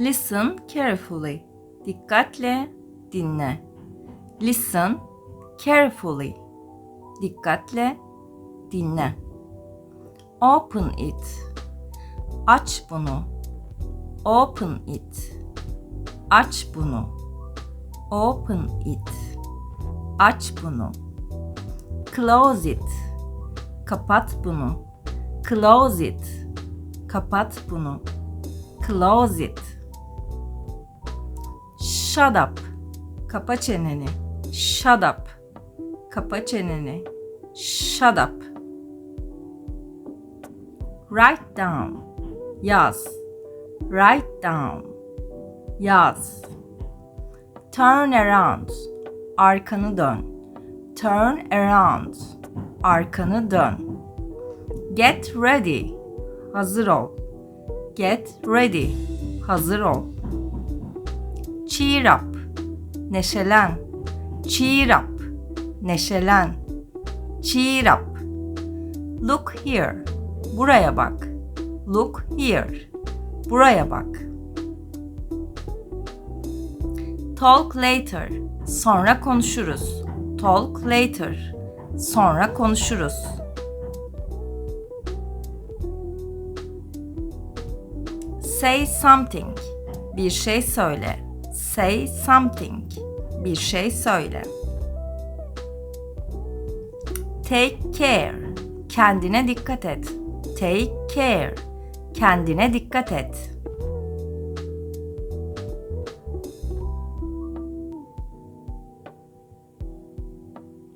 Listen carefully. Dikkatle dinle. Listen carefully. Dikkatle dinle. Open it. Aç bunu. Open it. Aç bunu. Open it. Aç bunu. Close it. Kapat bunu. Close it. Kapat bunu. Close it. Shut up. Kapa çeneni. Shut up. Kapa çeneni. Shut up. Write down. Yaz. Write down. Yaz. Turn around. Arkanı dön. Turn around. Arkanı dön. Get ready. Hazır ol. Get ready. Hazır ol. Cheer up. Neşelen. Cheer up. Neşelen. Cheer up. Look here. Buraya bak. Look here. Buraya bak. Talk later. Sonra konuşuruz. Talk later. Sonra konuşuruz. Say something. Bir şey söyle. Say something. Bir şey söyle. Take care. Kendine dikkat et. Take care. Kendine dikkat et.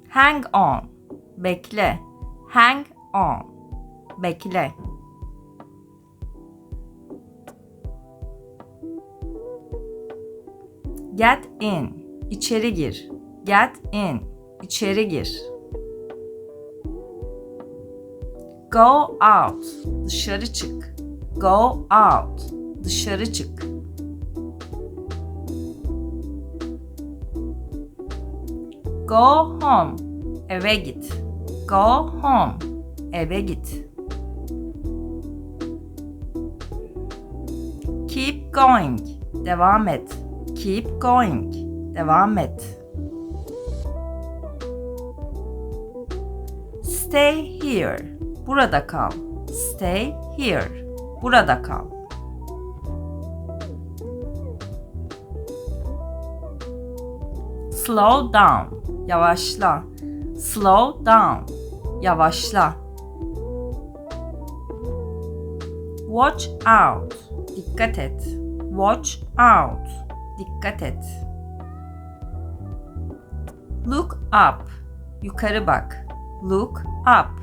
Hang on. Bekle. Hang on. Bekle. Get in. İçeri gir. Get in. İçeri gir. Go out. Dışarı çık. Go out. Dışarı çık. Go home. Eve git. Go home. Eve git. Keep going. Devam et. Keep going. Devam et. Stay here. Burada kal. Stay here. Burada kal. Slow down. Yavaşla. Slow down. Yavaşla. Watch out. Dikkat et. Watch out. Dikkat et. Look up. Yukarı bak. Look up.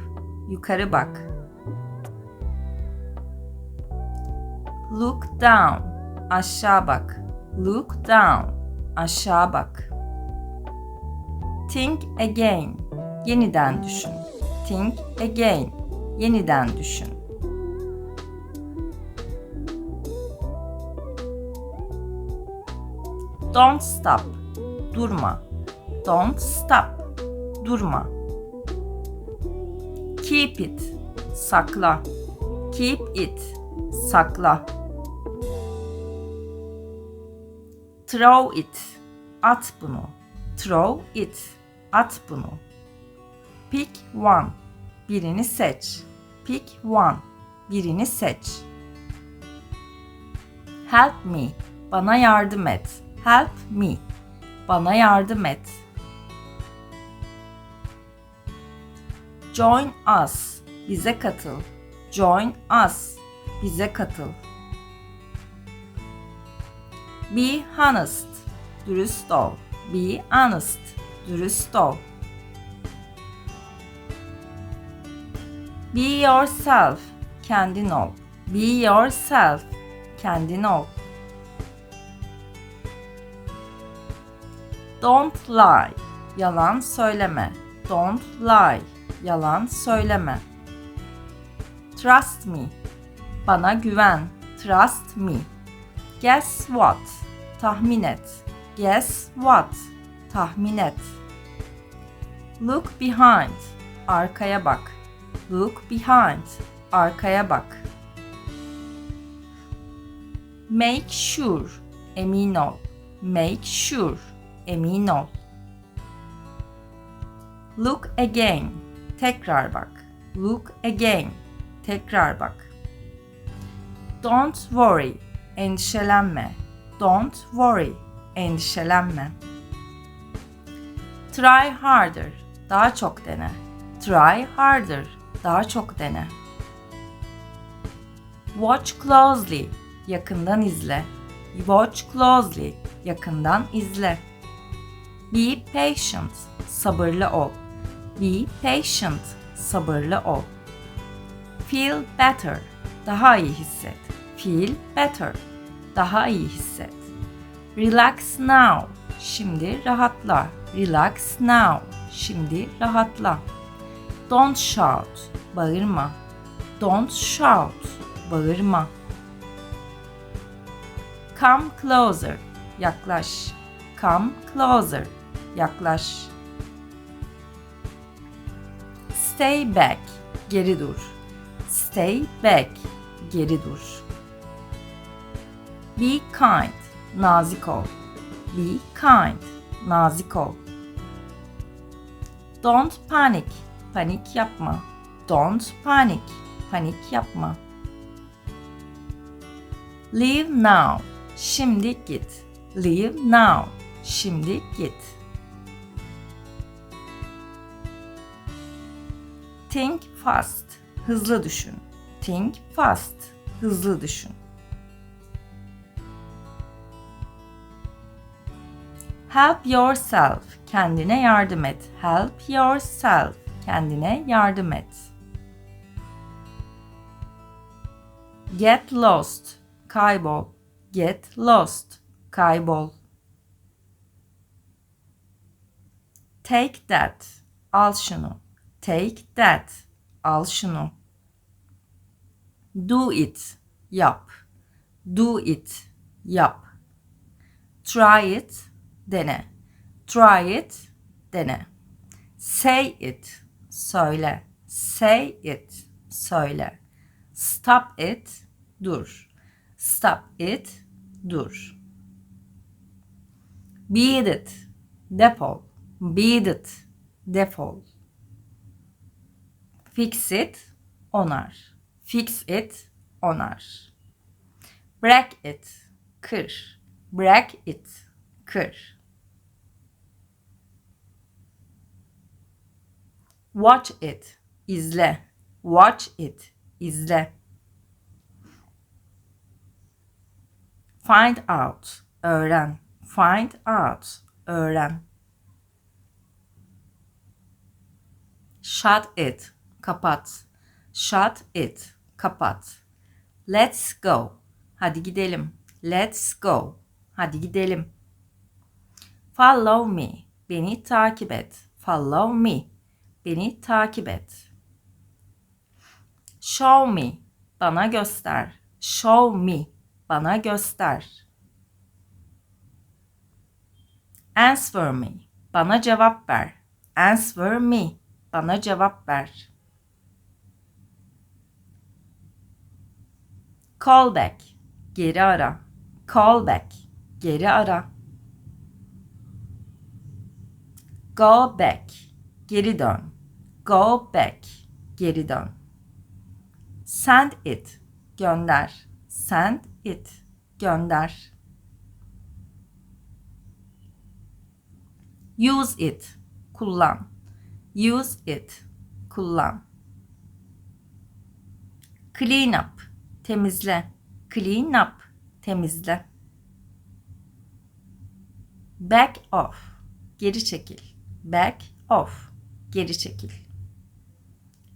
Yukarı bak. Look down. Aşağı bak. Look down. Aşağı bak. Think again. Yeniden düşün. Think again. Yeniden düşün. Don't stop. Durma. Don't stop. Durma. Keep it. Sakla. Keep it. Sakla. Throw it. At bunu. Throw it. At bunu. Pick one. Birini seç. Pick one. Birini seç. Help me. Bana yardım et. Help me. Bana yardım et. Join us. Bize katıl. Join us. Bize katıl. Be honest. Dürüst ol. Be honest. Dürüst ol. Be yourself. Kendin ol. Be yourself. Kendin ol. Don't lie. Yalan söyleme. Don't lie. Yalan söyleme. Trust me. Bana güven. Trust me. Guess what? Tahmin et. Guess what? Tahmin et. Look behind. Arkaya bak. Look behind. Arkaya bak. Make sure. Emin ol. Make sure. Emin ol. Look again. Tekrar bak. Look again. Tekrar bak. Don't worry. Endişelenme. Don't worry. Endişelenme. Try harder. Daha çok dene. Try harder. Daha çok dene. Watch closely. Yakından izle. Watch closely. Yakından izle. Be patient. Sabırlı ol. Be patient. Sabırlı ol. Feel better. Daha iyi hisset. Feel better. Daha iyi hisset. Relax now. Şimdi rahatla. Relax now. Şimdi rahatla. Don't shout. Bağırma. Don't shout. Bağırma. Come closer. Yaklaş. Come closer. Yaklaş. Stay back. Geri dur. Stay back. Geri dur. Be kind. Nazik ol. Be kind. Nazik ol. Don't panic. Panik yapma. Don't panic. Panik yapma. Leave now. Şimdi git. Leave now. Şimdi git. Think fast. Hızlı düşün. Think fast. Hızlı düşün. Help yourself. Kendine yardım et. Help yourself. Kendine yardım et. Get lost. Kaybol. Get lost. Kaybol. Take that. Al şunu. Take that. Al şunu. Do it. Yap. Do it. Yap. Try it. Dene. Try it. Dene. Say it. Söyle. Say it. Söyle. Stop it. Dur. Stop it. Dur. Beat it. Defol. Beat it. Defol. Fix it. Onar. Fix it. Onar. Break it. Kır. Break it. Kır. Watch it. İzle. Watch it. İzle. Find out. Öğren. Find out. Öğren. Shut it. Kapat. Shut it. Kapat. Let's go. Hadi gidelim. Let's go. Hadi gidelim. Follow me. Beni takip et. Follow me. Beni takip et. Show me. Bana göster. Show me. Bana göster. Answer me. Bana cevap ver. Answer me. Bana cevap ver. Call back. Geri ara. Call back. Geri ara. Go back. Geri dön. Go back. Geri dön. Send it. Gönder. Send it. Gönder. Use it. Kullan. Use it. Kullan. Clean up. Temizle. Clean up. Temizle. Back off. Geri çekil. Back off. Geri çekil.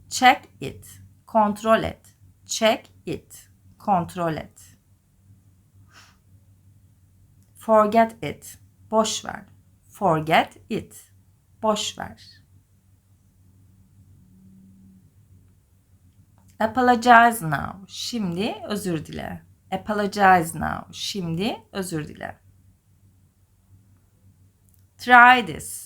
Check it. Kontrol et. Check it. Kontrol et. Forget it. Boş ver. Forget it. Boş ver. Apologize now. Şimdi özür dile. Apologize now. Şimdi özür dile. Try this.